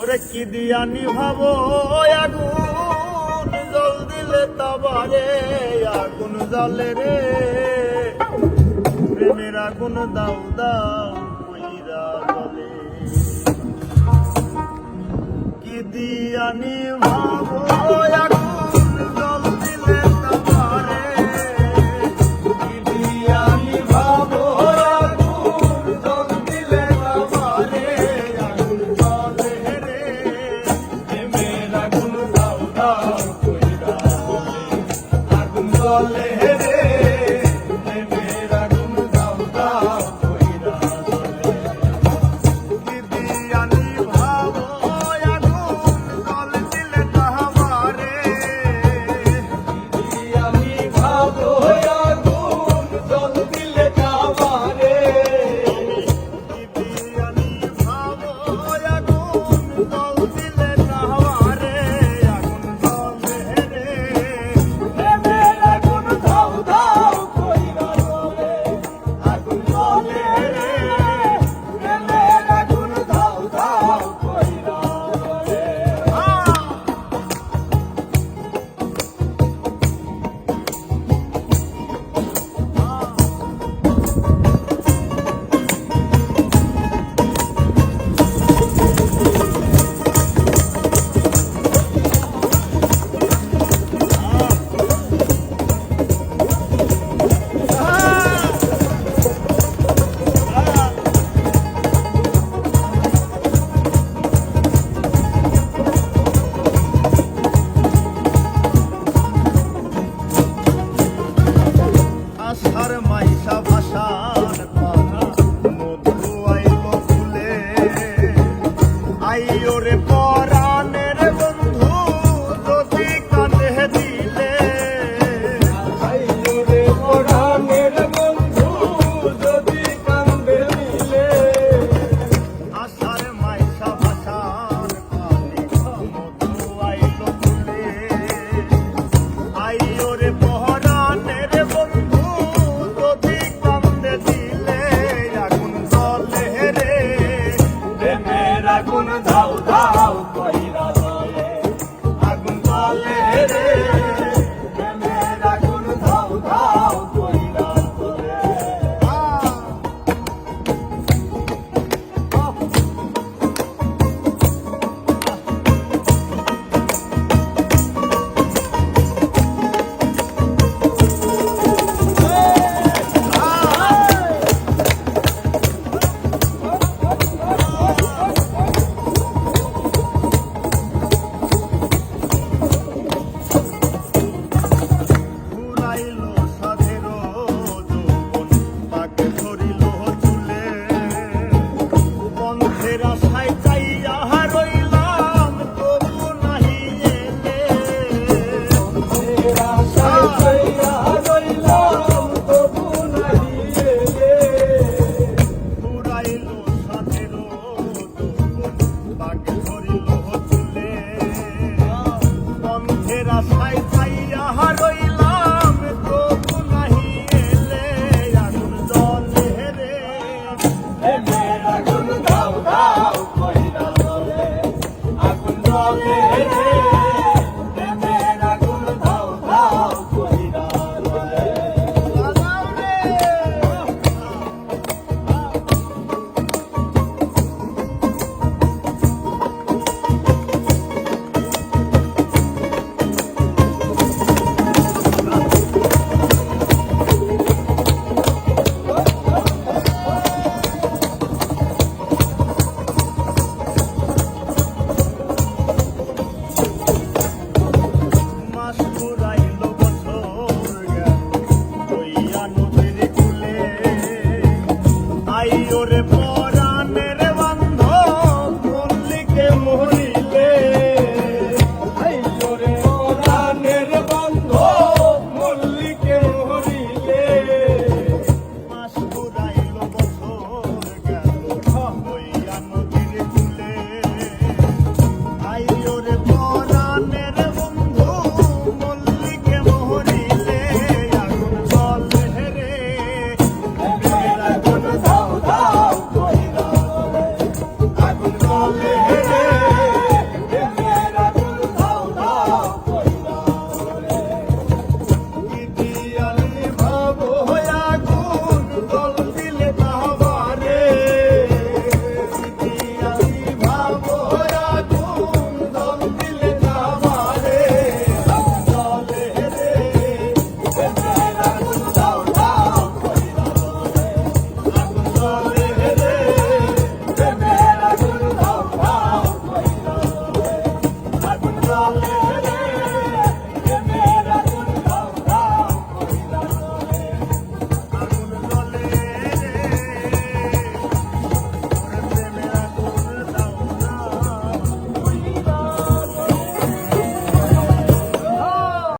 ওরে কি দিয়ানি ভাবো আগুন? জল দিলে তাবারে আগুন জলে রে। প্রেমের আগুন দাও দাও, কইরা জলে কি দিয়ানি ভাবো আগুন por பாட்டில் ஒரு